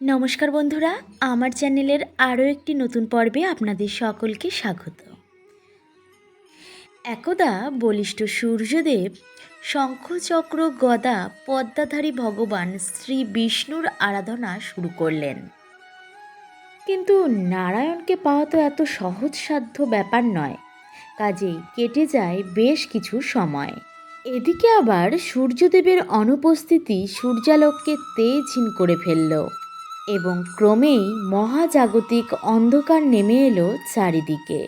নমস্কার বন্ধুরা, আমার চ্যানেলের আরও একটি নতুন পর্বে আপনাদের সকলকে স্বাগত। একদা বলিষ্ঠ সূর্যদেব শঙ্খচক্র গদা পদ্মাধারী ভগবান শ্রী বিষ্ণুর আরাধনা শুরু করলেন। কিন্তু নারায়ণকে পাওয়া তো এত সহজসাধ্য ব্যাপার নয়, কাজেই কেটে যায় বেশ কিছু সময়। এদিকে আবার সূর্যদেবের অনুপস্থিতি সূর্যালোককে তেজহীন করে ফেলল। এবং ক্রমেই মহাজাগতিক অন্ধকার নেমে এলো চারিদিকে।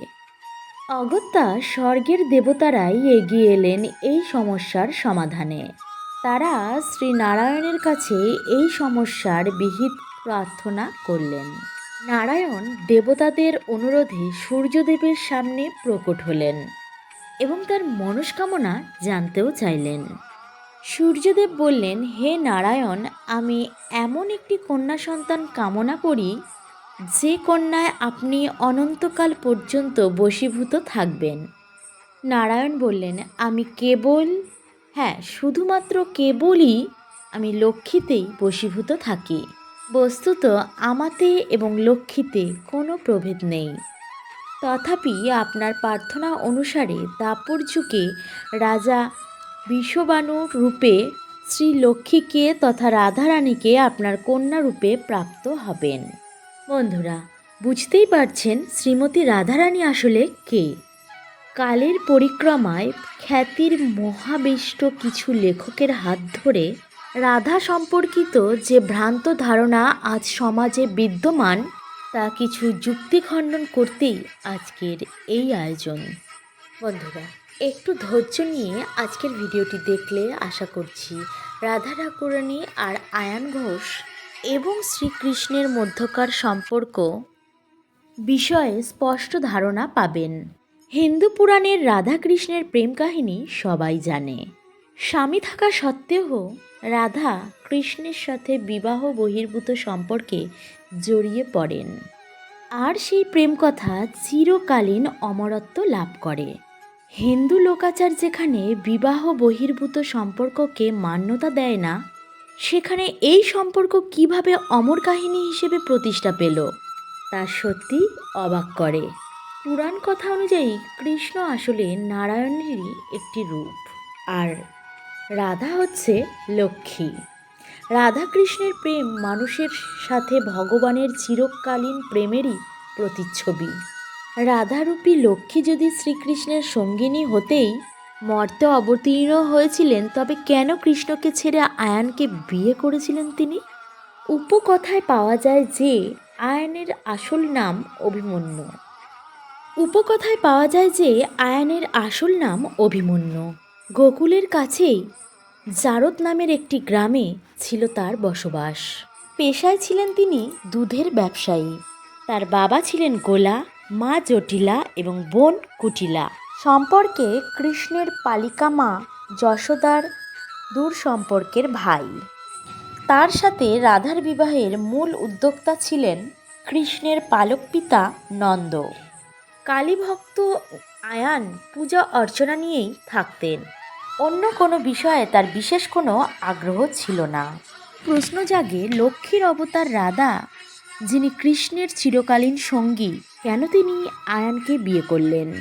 অগত্যা স্বর্গের দেবতারাই এগিয়ে এলেন এই সমস্যার সমাধানে। তারা শ্রী নারায়ণের কাছে এই সমস্যার বিহিত প্রার্থনা করলেন। নারায়ণ দেবতাদের অনুরোধে সূর্যদেবের সামনে প্রকট হলেন এবং তার মনস্কামনা জানতেও চাইলেন। সূর্যদেব বললেন, হে নারায়ণ, আমি এমন একটি কন্যা সন্তান কামনা করি, যে কন্যায় আপনি অনন্তকাল পর্যন্ত বশীভূত থাকবেন। নারায়ণ বললেন, আমি কেবল হ্যাঁ শুধুমাত্র কেবলই আমি লক্ষ্মীতেই বশীভূত থাকি। বস্তুত আমাতে এবং লক্ষ্মীতে কোনো প্রভেদ নেই। তথাপি আপনার প্রার্থনা অনুসারে দাপর যুগে রাজা বিশ্ববানু রূপে শ্রী লক্ষ্মীকে তথা রাধারানীকে আপনার কন্যা রূপে প্রাপ্ত হবেন। বন্ধুরা, বুঝতেই পারছেন শ্রীমতী রাধারানী আসলে কে। কালের পরিক্রমায় খ্যাতির মহাবিষ্ট কিছু লেখকের হাত ধরে রাধা সম্পর্কিত যে ভ্রান্ত ধারণা আজ সমাজে বিদ্যমান, তা কিছু যুক্তি খণ্ডন করতেই আজকের এই আয়োজন। বন্ধুরা একটু ধৈর্য নিয়ে আজকের ভিডিওটি দেখলে আশা করছি রাধা ঠাকুরানী আর আয়ান ঘোষ এবং শ্রীকৃষ্ণের মধ্যকার সম্পর্ক বিষয়ে স্পষ্ট ধারণা পাবেন। হিন্দু পুরাণের রাধাকৃষ্ণের প্রেম কাহিনী সবাই জানে। স্বামী থাকা সত্ত্বেও রাধা কৃষ্ণের সাথে বিবাহ বহির্ভূত সম্পর্কে জড়িয়ে পড়েন। আর সেই প্রেম কথা চিরকালীন অমরত্ব লাভ করে। হিন্দু লোকাচার যেখানে বিবাহ বহির্ভূত সম্পর্ককে মান্যতা দেয় না, সেখানে এই সম্পর্ক কীভাবে অমর কাহিনী হিসেবে প্রতিষ্ঠা পেল, তা সত্যি অবাক করে। পুরাণ কথা অনুযায়ী কৃষ্ণ আসলে নারায়ণেরই একটি রূপ। আর রাধা হচ্ছে লক্ষ্মী। রাধা কৃষ্ণের প্রেম মানুষের সাথে ভগবানের চিরকালীন প্রেমেরই প্রতিচ্ছবি। রাধারূপী লক্ষ্মী যদি শ্রীকৃষ্ণের সঙ্গিনী হতেই মর্তে অবতীর্ণ হয়েছিলেন, তবে কেন কৃষ্ণকে ছেড়ে আয়ানকে বিয়ে করেছিলেন তিনি? উপকথায় পাওয়া যায় যে, আয়ানের আসল নাম অভিমন্যু। উপকথায় পাওয়া যায় যে, আয়ানের আসল নাম অভিমন্যু। গোকুলের কাছেই জারত নামের একটি গ্রামে ছিল তার বসবাস। পেশায় ছিলেন তিনি দুধের ব্যবসায়ী। তার বাবা ছিলেন গোলা মা জটিলা এবং বোন কুটিলা। সম্পর্কে কৃষ্ণের পালিকা মা যশোদার দূর সম্পর্কের ভাই। তার সাথে রাধার বিবাহের মূল উদ্যোক্তা ছিলেন কৃষ্ণের পালক পিতা নন্দ। কালীভক্ত আয়ান পূজা অর্চনা নিয়েই থাকতেন। অন্য কোনো বিষয়ে তার বিশেষ কোনো আগ্রহ ছিল না। প্রশ্ন জাগে লক্ষ্মীর অবতার রাধা, যিনি কৃষ্ণের চিরকালীন সঙ্গী কেন তিনি আয়ানকে বিয়ে করলেন?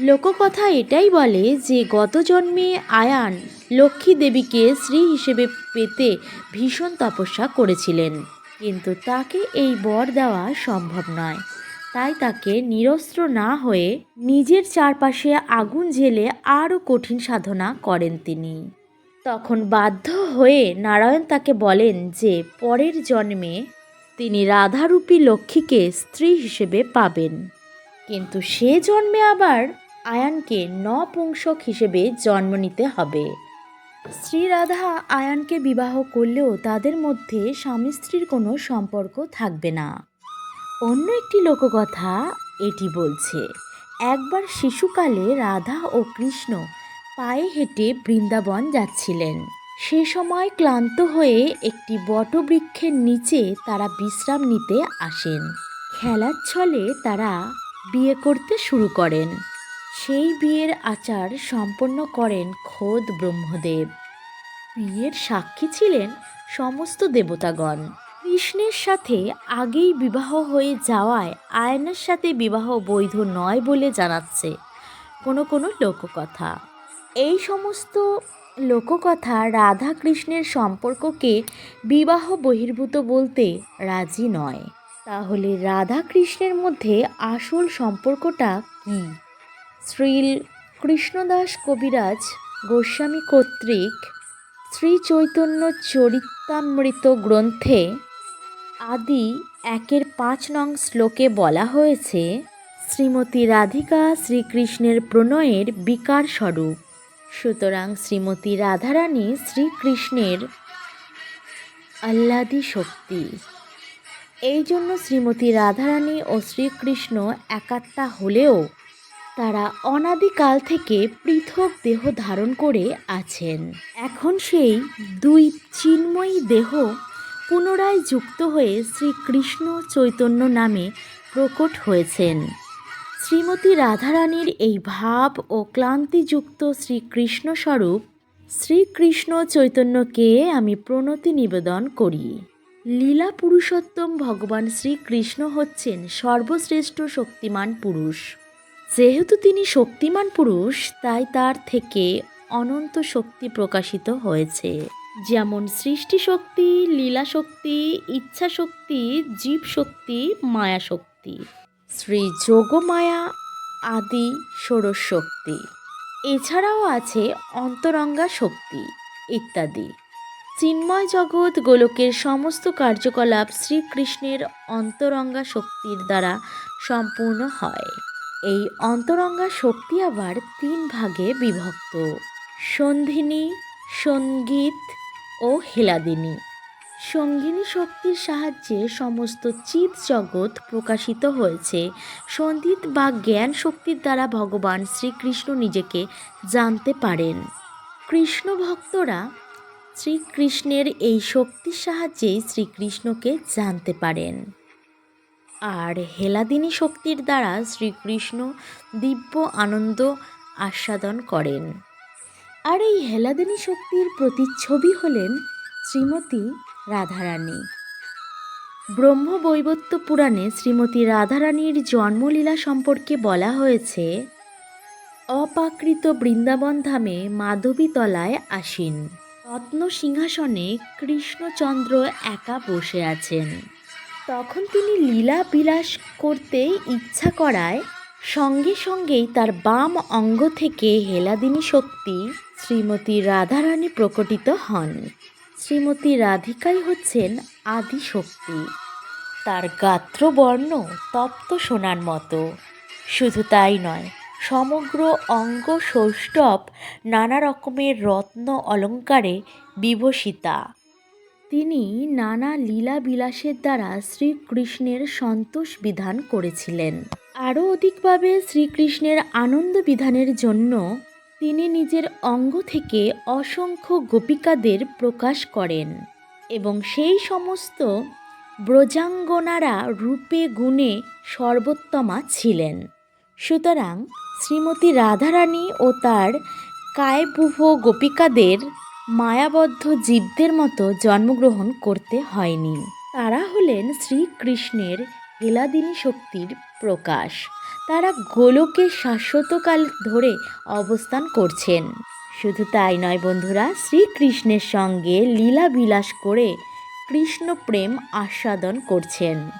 লোককথা এটাই বলে যে, গত জন্মে আয়ান লক্ষ্মী দেবীকে স্ত্রী হিসেবে পেতে ভীষণ তপস্যা করেছিলেন। কিন্তু তাকে এই বর দেওয়া সম্ভব নয়। তাই তাকে নিরস্ত্র না হয়ে নিজের চারপাশে আগুন জ্বেলে আরও কঠিন সাধনা করেন তিনি। তখন বাধ্য হয়ে নারায়ণ তাকে বলেন যে, পরের জন্মে তিনি রাধারূপী লক্ষ্মীকে স্ত্রী হিসেবে পাবেন। কিন্তু সে জন্মে আবার আয়ানকে নপুংসক হিসেবে জন্ম নিতে হবে। শ্রী রাধা আয়ানকে বিবাহ করলেও তাদের মধ্যে স্বামী স্ত্রীর কোনো সম্পর্ক থাকবে না। অন্য একটি লোককথা এটি বলছে, একবার শিশুকালে রাধা ও কৃষ্ণ পায়ে হেঁটে বৃন্দাবন যাচ্ছিলেন। সে সময় ক্লান্ত হয়ে একটি বটবৃক্ষের নিচে তারা বিশ্রাম নিতে আসেন। খেলার ছলে তারা বিয়ে করতে শুরু করেন। সেই বিয়ের আচার সম্পন্ন করেন খোদ ব্রহ্মদেব। বিয়ের সাক্ষী ছিলেন সমস্ত দেবতাগণ। কৃষ্ণের সাথে আগেই বিবাহ হয়ে যাওয়ায় আয়নার সাথে বিবাহ বৈধ নয় বলে জানাচ্ছে কোনো কোনো লোককথা। এই সমস্ত লোককথা রাধা কৃষ্ণের সম্পর্ককে বিবাহ বহির্ভূত বলতে রাজি নয়। তাহলে রাধা কৃষ্ণের মধ্যে আসল সম্পর্কটা কী? শ্রী কৃষ্ণদাস কবিরাজ গোস্বামী কর্তৃক শ্রী চৈতন্য চরিতামৃত গ্রন্থে আদি একের পাঁচ নং শ্লোকে বলা হয়েছে, শ্রীমতী রাধিকা শ্রীকৃষ্ণের প্রণয়ের বিকার স্বরূপ সুতরাং শ্রীমতী রাধারানী শ্রীকৃষ্ণের আহ্লাদি শক্তি। এই জন্য শ্রীমতী রাধারানী ও শ্রীকৃষ্ণ একাত্মা হলেও তারা অনাদিকাল থেকে পৃথক দেহ ধারণ করে আছেন। এখন সেই দুই চিন্ময়ী দেহ পুনরায় যুক্ত হয়ে শ্রীকৃষ্ণ চৈতন্য নামে প্রকট হয়েছেন। শ্রীমতী রাধারানীর এই ভাব ও ক্লান্তিযুক্ত শ্রীকৃষ্ণ স্বরূপ শ্রীকৃষ্ণ চৈতন্যকে আমি প্রণতি নিবেদন করি। লীলা পুরুষোত্তম ভগবান শ্রীকৃষ্ণ হচ্ছেন সর্বশ্রেষ্ঠ শক্তিমান পুরুষ। যেহেতু তিনি শক্তিমান পুরুষ, তাই তার থেকে অনন্ত শক্তি প্রকাশিত হয়েছে। যেমন সৃষ্টি শক্তি লীলা শক্তি ইচ্ছা শক্তি জীব শক্তি মায়া শক্তি শ্রী যোগমায়া আদি ষোড়শ শক্তি এছাড়াও আছে অন্তরঙ্গা শক্তি ইত্যাদি। চিন্ময় জগৎ গোলকের সমস্ত কার্যকলাপ শ্রীকৃষ্ণের অন্তরঙ্গা শক্তির দ্বারা সম্পূর্ণ হয়। এই অন্তরঙ্গা শক্তি আবার তিন ভাগে বিভক্ত। সন্ধিনী, সংগীত ও হেলাদিনী। সঙ্গিনী শক্তির সাহায্যে সমস্ত চিত জগৎ প্রকাশিত হয়েছে। সন্ধিত বা জ্ঞান শক্তির দ্বারা ভগবান শ্রীকৃষ্ণ নিজেকে জানতে পারেন। কৃষ্ণ ভক্তরা শ্রীকৃষ্ণের এই শক্তির সাহায্যেই শ্রীকৃষ্ণকে জানতে পারেন। আর হেলাদিনী শক্তির দ্বারা শ্রীকৃষ্ণ দিব্য আনন্দ আস্বাদন করেন। আর এই হেলাদিনী শক্তির প্রতিচ্ছবি হলেন শ্রীমতী রাধারানী। ব্রহ্ম ব্রহ্মবৈবত্য পুরাণে শ্রীমতী রাধারানীর জন্মলীলা সম্পর্কে বলা হয়েছে, অপাকৃত বৃন্দাবন ধামে মাধবীতলায় আসীন। রত্ন সিংহাসনে কৃষ্ণচন্দ্র একা বসে আছেন। তখন তিনি লীলা বিলাস করতে ইচ্ছা করায় সঙ্গে সঙ্গেই তার বাম অঙ্গ থেকে হেলাদিনী শক্তি শ্রীমতী রাধারানী প্রকটিত হন। শ্রীমতী রাধিকাই হচ্ছেন আদি শক্তি তার গাত্রবর্ণ তপ্ত সোনার মতো। শুধু তাই নয়, সমগ্র অঙ্গ সৌষ্ঠব নানা রকমের রত্ন অলঙ্কারে বিভূষিতা। তিনি নানা লীলা বিলাসের দ্বারা শ্রীকৃষ্ণের সন্তোষ বিধান করেছিলেন। আরও অধিকভাবে শ্রীকৃষ্ণের আনন্দ বিধানের জন্য তিনি নিজের অঙ্গ থেকে অসংখ্য গোপিকাদের প্রকাশ করেন এবং সেই সমস্ত ব্রজাঙ্গনারা রূপে গুণে সর্বোত্তমা ছিলেন। সুতরাং শ্রীমতী রাধারানী ও তার কায়বুভ গোপিকাদের মায়াবদ্ধ জীবদের মতো জন্মগ্রহণ করতে হয়নি। তারা হলেন শ্রীকৃষ্ণের হেলাদিনী শক্তির প্রকাশ। তারা গোলকে শাশ্বতকাল ধরে অবস্থান করছেন। শুধু তাই নয় বন্ধুরা, শ্রীকৃষ্ণের সঙ্গে লীলা বিলাস করে কৃষ্ণ প্রেম আস্বাদন করছেন।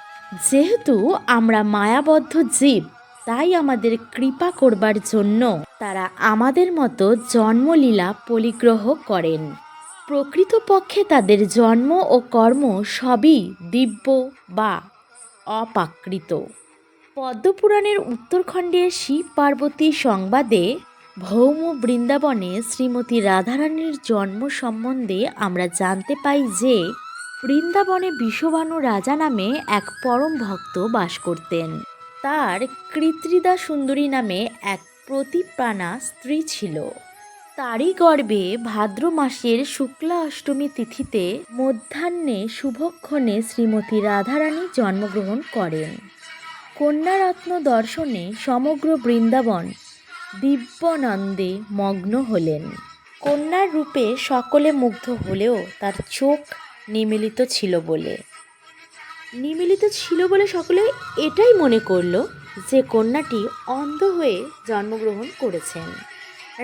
যেহেতু আমরা মায়াবদ্ধ জীব, তাই আমাদের কৃপা করবার জন্য তারা আমাদের মতো জন্মলীলা পরিগ্রহ করেন। প্রকৃতপক্ষে তাদের জন্ম ও কর্ম সবই দিব্য বা অপাকৃত। পদ্মপুরাণের উত্তরখণ্ডে শিব পার্বতী সংবাদে ভৌম বৃন্দাবনে শ্রীমতী রাধারানীর জন্ম সম্বন্ধে আমরা জানতে পাই যে, বৃন্দাবনে বিশ্বভানু রাজা নামে এক পরম ভক্ত বাস করতেন। তার কৃত্রিদা সুন্দরী নামে এক প্রতিপ্রাণা স্ত্রী ছিল। তারই গর্ভে ভাদ্র মাসের শুক্লা অষ্টমী তিথিতে মধ্যাহ্নে শুভক্ষণে শ্রীমতী রাধারানী জন্মগ্রহণ করেন। কন্যারত্ন দর্শনে সমগ্র বৃন্দাবন দিব্যানন্দে মগ্ন হলেন। কন্যার রূপে সকলে মুগ্ধ হলেও তার চোখ নিমিলিত ছিল বলে। নিমিলিত ছিল বলে সকলে এটাই মনে করল যে কন্যাটি অন্ধ হয়ে জন্মগ্রহণ করেছেন।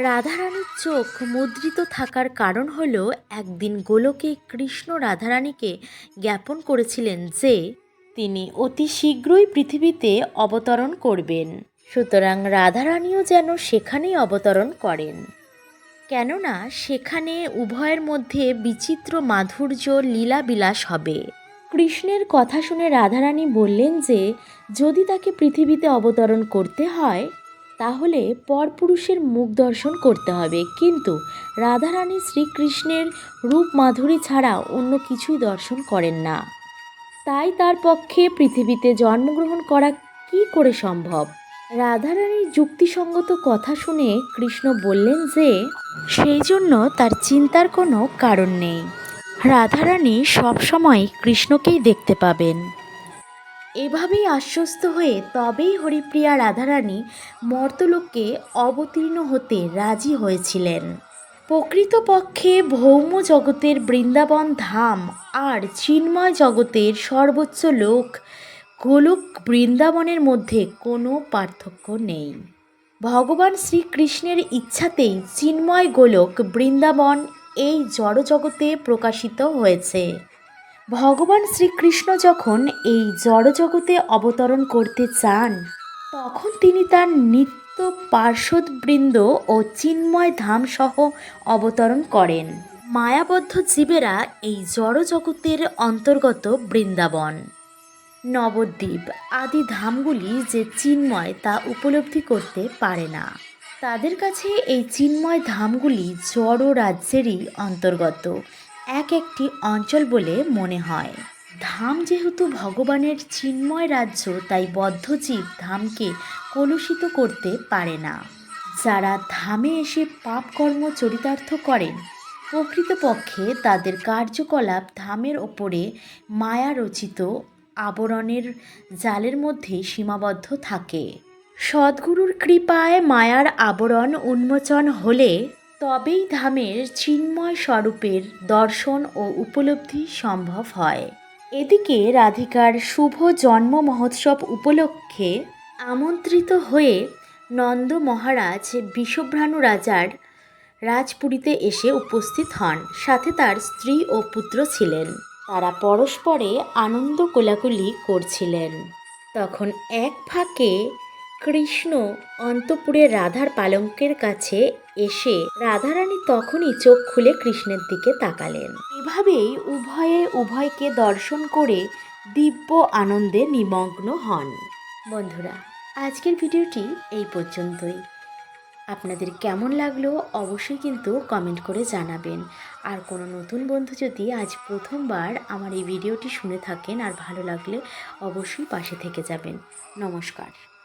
রাধারানীর চোখ মুদ্রিত থাকার কারণ হল একদিন গোলকে কৃষ্ণ রাধারানীকে জ্ঞাপন করেছিলেন যে তিনি অতি শীঘ্রই পৃথিবীতে অবতরণ করবেন। সুতরাং রাধারানীও যেন সেখানেই অবতরণ করেন। কেননা সেখানে উভয়ের মধ্যে বিচিত্র মাধুর্য, লীলাবিলাস হবে। কৃষ্ণের কথা শুনে রাধারানী বললেন যে, যদি তাকে পৃথিবীতে অবতরণ করতে হয় তাহলে পরপুরুষের মুখ দর্শন করতে হবে। কিন্তু রাধারানী শ্রীকৃষ্ণের রূপ মাধুরী ছাড়া অন্য কিছুই দর্শন করেন না। তাই তার পক্ষে পৃথিবীতে জন্মগ্রহণ করা কি করে সম্ভব? রাধারানীর যুক্তিসঙ্গত কথা শুনে কৃষ্ণ বললেন যে, সেই জন্য তার চিন্তার কোনো কারণ নেই। রাধারানী সবসময় কৃষ্ণকেই দেখতে পাবেন। এভাবেই আশ্বস্ত হয়ে তবেই হরিপ্রিয়া রাধারানী মর্তলোককে অবতীর্ণ হতে রাজি হয়েছিলেন। প্রকৃতপক্ষে ভৌম জগতের বৃন্দাবন ধাম আর চিন্ময় জগতের সর্বোচ্চ লোক গোলক বৃন্দাবনের মধ্যে কোনো পার্থক্য নেই। ভগবান শ্রীকৃষ্ণের ইচ্ছাতেই চিন্ময় গোলক বৃন্দাবন এই জড়জগতে প্রকাশিত হয়েছে। ভগবান শ্রীকৃষ্ণ যখন এই জড়জগতে অবতরণ করতে চান, তখন তিনি তার নিত্য পার্শ্বদবৃন্দ ও চিন্ময় ধামসহ অবতরণ করেন। মায়াবদ্ধ জীবেরা এই জড়জগতের অন্তর্গত বৃন্দাবন। নবদ্বীপ আদি ধামগুলি যে চিন্ময় তা উপলব্ধি করতে পারে না। তাদের কাছে এই চিন্ময় ধামগুলি জড় রাজ্যেরই অন্তর্গত। এক একটি অঞ্চল বলে মনে হয়। ধাম যেহেতু ভগবানের চিন্ময় রাজ্য, তাই বদ্ধজীব ধামকে কলুষিত করতে পারে না। যারা ধামে এসে পাপকর্ম চরিতার্থ করেন, প্রকৃতপক্ষে তাদের কার্যকলাপ ধামের ওপরে মায়া রচিত আবরণের জালের মধ্যে সীমাবদ্ধ থাকে। সদ্গুরুর কৃপায় মায়ার আবরণ উন্মোচন হলে তবেই ধামের চিন্ময় স্বরূপের দর্শন ও উপলব্ধি সম্ভব হয়। এদিকে রাধিকার শুভ জন্ম মহোৎসব উপলক্ষে আমন্ত্রিত হয়ে নন্দ মহারাজ বিষভ্রাণু রাজার রাজপুরীতে এসে উপস্থিত হন। সাথে তার স্ত্রী ও পুত্র ছিলেন। তারা পরস্পরে আনন্দ কোলাকুলি করছিলেন। তখন এক ফাঁকে কৃষ্ণ অন্তপুরে রাধার পালঙ্কের কাছে এসে রাধারানী তখনই চোখ খুলে কৃষ্ণের দিকে তাকালেন। এভাবেই উভয়ে উভয়কে দর্শন করে দিব্য আনন্দে নিমগ্ন হন। বন্ধুরা, আজকের ভিডিওটি এই পর্যন্তই। আপনাদের কেমন লাগল অবশ্যই কিন্তু কমেন্ট করে জানাবেন। আর কোনো নতুন বন্ধু যদি আজ প্রথমবার আমার এই ভিডিওটি শুনে থাকেন আর ভালো লাগলে অবশ্যই পাশে থেকে যাবেন। নমস্কার।